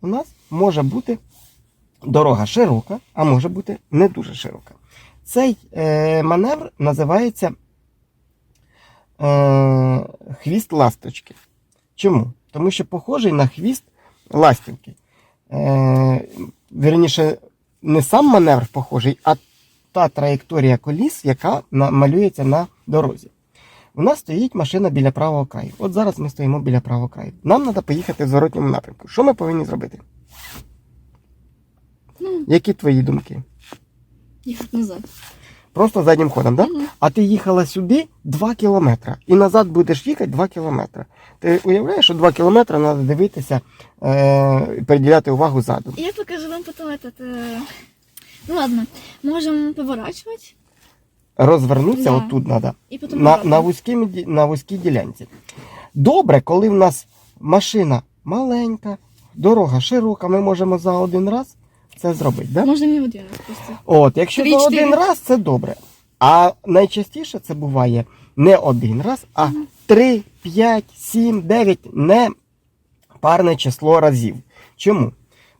у нас може бути дорога широка, а може бути не дуже широка. Цей е, маневр називається е, хвіст ласточки. Чому? Тому що похожий на хвіст ластівки. Е, вірніше, не сам маневр похожий, а та траєкторія коліс, яка малюється на дорозі. У нас стоїть машина біля правого краю. От зараз ми стоїмо біля правого краю. Нам треба поїхати в зворотньому напрямку. Що ми повинні зробити? Ну, Які твої думки? їхати назад. Просто заднім ходом, так? Да? Мгм. А ти їхала сюди 2 кілометри. І назад будеш їхати 2 кілометри. Ти уявляєш, що 2 кілометри треба дивитися, е, приділяти увагу ззаду. Я покажу вам потом этот... э, Ну ладно, можем поворачивать Розвернутися Да. отут треба. на, на, вузькій, на вузькій ділянці. Добре, коли в нас машина маленька, дорога широка, ми можемо за один раз це зробити. Да? Можно не вот делать просто. От, якщо за один раз, це добре. А найчастіше це буває не один раз, а 3, 5, 7, 9 не парне число разів. Чому?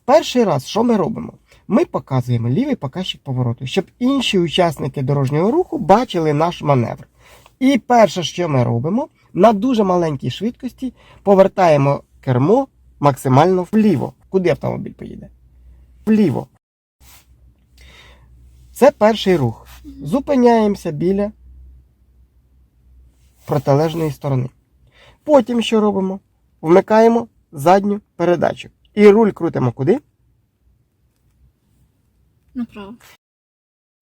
Перший раз, що ми робимо? Ми показуємо лівий показчик повороту, щоб інші учасники дорожнього руху бачили наш маневр. І перше, що ми робимо, на дуже маленькій швидкості повертаємо кермо максимально вліво. Куди автомобіль поїде? Вліво. Це перший рух. Зупиняємося біля протилежної сторони. Потім що робимо? Вмикаємо задню передачу. І руль крутимо куди? Направо.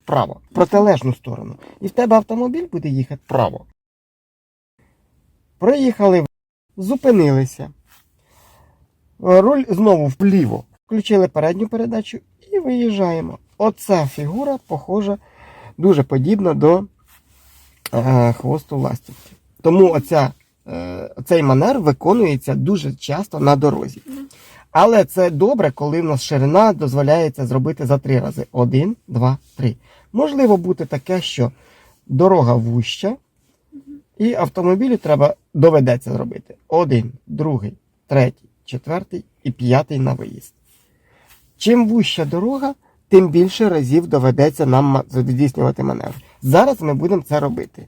Вправо. Протилежну сторону. І в тебе автомобіль буде їхати вправо. Проїхали, зупинилися. Руль знову вліво. Включили передню передачу і виїжджаємо. Оця фігура похожа, дуже подібна до е, хвосту ластівки. Тому оця, е, цей манер виконується дуже часто на дорозі. Але це добре, коли в нас ширина дозволяється зробити за три рази: один, два, три. Можливо бути таке, що дорога вуща, і автомобілю треба доведеться зробити один, другий, третій, четвертий і п'ятий на виїзд. Чим вуща дорога, тим більше разів доведеться нам здійснювати маневр. Зараз ми будемо це робити.